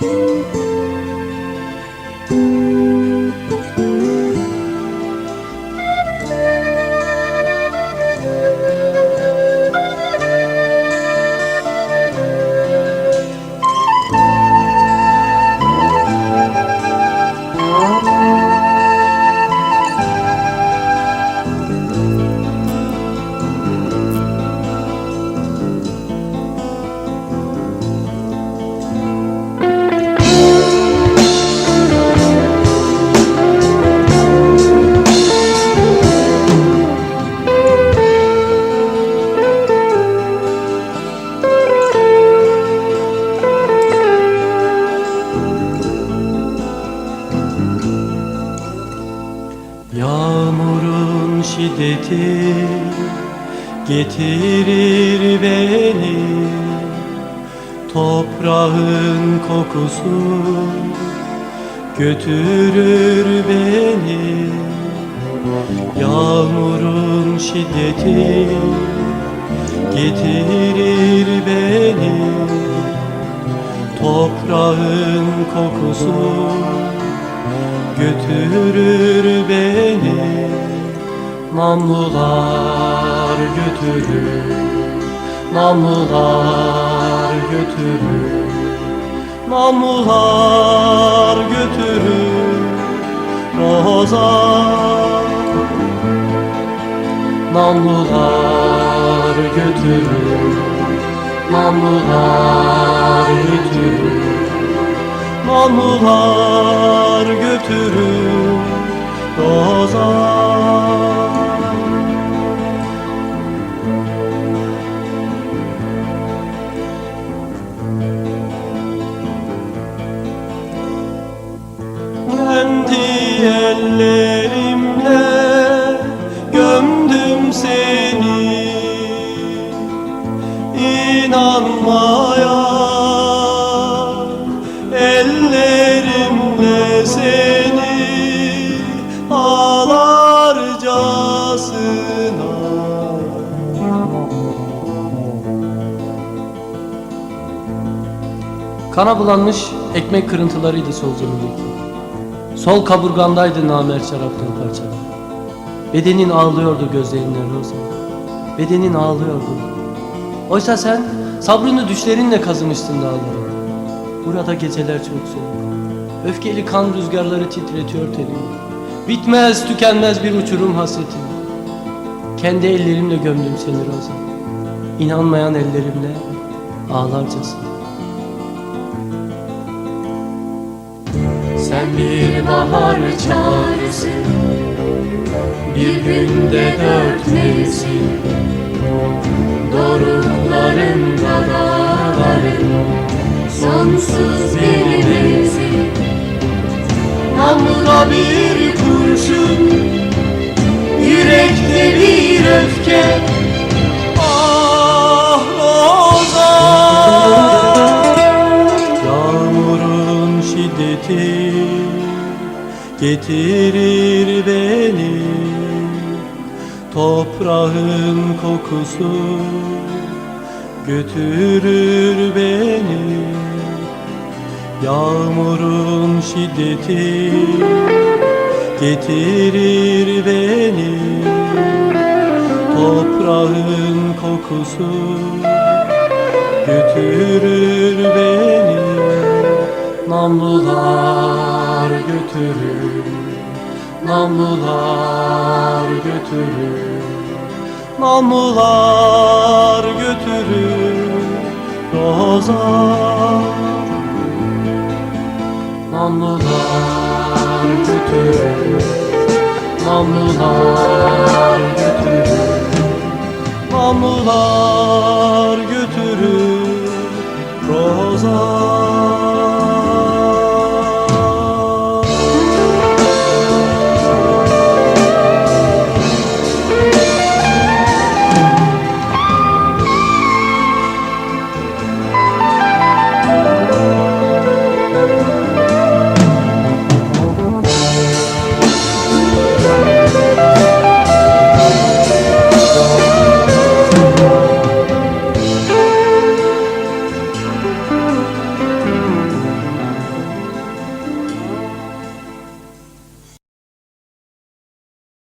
Música Yağmurun şiddeti getirir beni. Toprağın kokusu götürür beni. Yağmurun şiddeti getirir beni. Toprağın kokusu götürür beni Namlular götürür Namlular götürür. Namlular götürür Roza. Namlular götürür Namlular götürür. Namlular götürür Roza ellerimle gömdüm seni İnanmaya ellerimle seni ağlarcasına Kana bulanmış ekmek kırıntılarıydı sol. Sol kaburgamdaydı namer şaraptan parçalar. Bedenin ağlıyordu gözlerinden Roza. Bedenin ağlıyordu. Oysa sen sabrını düşlerinle kazımıştın dağları. Burada geceler çok soğuk. Öfkeli kan rüzgarları titretiyor telimi. Bitmez tükenmez bir uçurum hasreti. Kendi ellerimle gömdüm seni Roza. İnanmayan ellerimle ağlarcasına. Sen bir bahar çağrısı Bir günde dört mevsim Doruklarında dağların Sonsuz bir mevsim Namluda bir kurşun Yürekte bir öfke Getirir beni Toprağın kokusu Götürür beni Yağmurun şiddeti. Getirir beni Toprağın kokusu götürür beni Namlular götürür Namlular götürür Namlular götürür Roza. Namlular götürür Namlular götürür Namlular götürür Roza